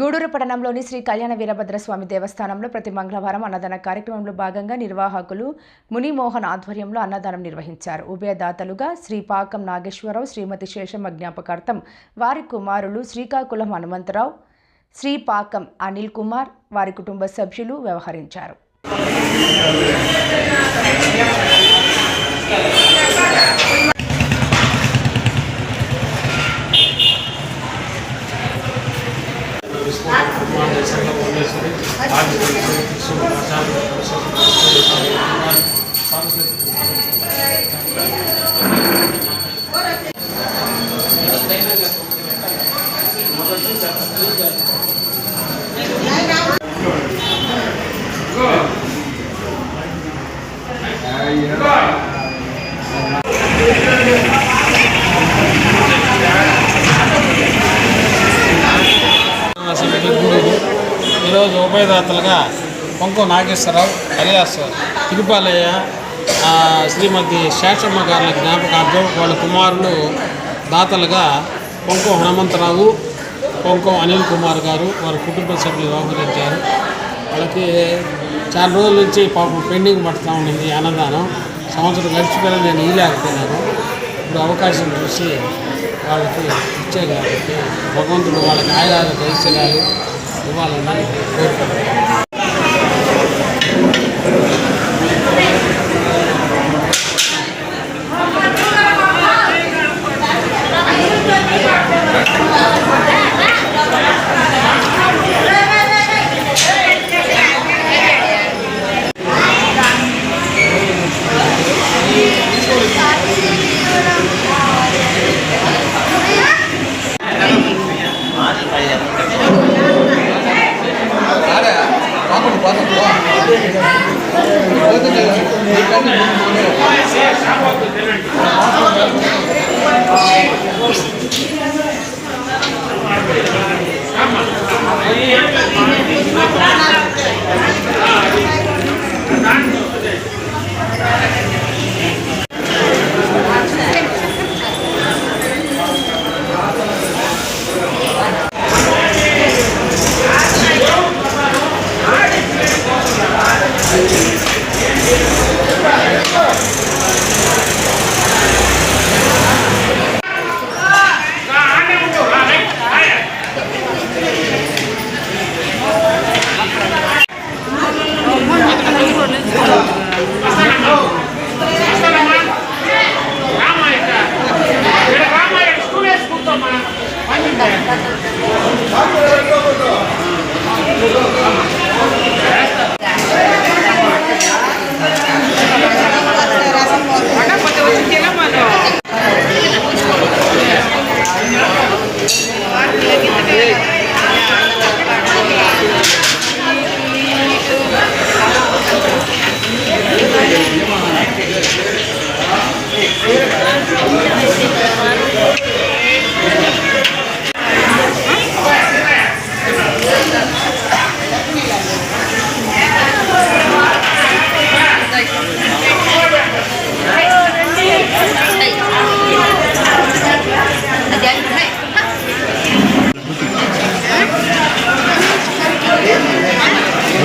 గూడూరు పట్టణంలోని శ్రీ కళ్యాణ వీరభద్రస్వామి దేవస్థానంలో ప్రతి మంగళవారం అన్నదాన కార్యక్రమంలో భాగంగా నిర్వాహకులు మునిమోహన్ ఆధ్వర్యంలో అన్నదానం నిర్వహించారు. ఉభయదాతలుగా శ్రీ పాకం నాగేశ్వరరావు శ్రీమతి శేషమ్మ జ్ఞాపకార్థం వారి కుమారులు శ్రీకాకుళం హనుమంతరావు శ్రీ పాకం అనిల్ కుమార్ వారి కుటుంబ సభ్యులు వ్యవహరించారు. ఈరోజు ఉభయదాతలుగా పొంకు నాగేశ్వరరావు అలియాస్ తిరుపాలయ్య శ్రీమతి శేషమ్మ గారుల జ్ఞాపకార్థం వాళ్ళ కుమారులు దాతలుగా పొంకు హనుమంతరావు పొంకు అనిల్ కుమార్ గారు వారి కుటుంబ సభ్యులు వ్యవహరించారు. వాళ్ళకి చాలా రోజుల నుంచి పాపం పెండింగ్ పడుతూ ఉండింది అన్నదానం. సంవత్సరం గడిచిపోయినా నేను ఇవ్వలేకపోయినాను ఇప్పుడు అవకాశం చూసి వాళ్ళకి ఇచ్చే కాబట్టి భగవంతుడు వాళ్ళకి ఆయుధాలు ఐశ్వర్యాలు ఇవ్వాలని 사과도 되는 거야. 사과도 되는 거야.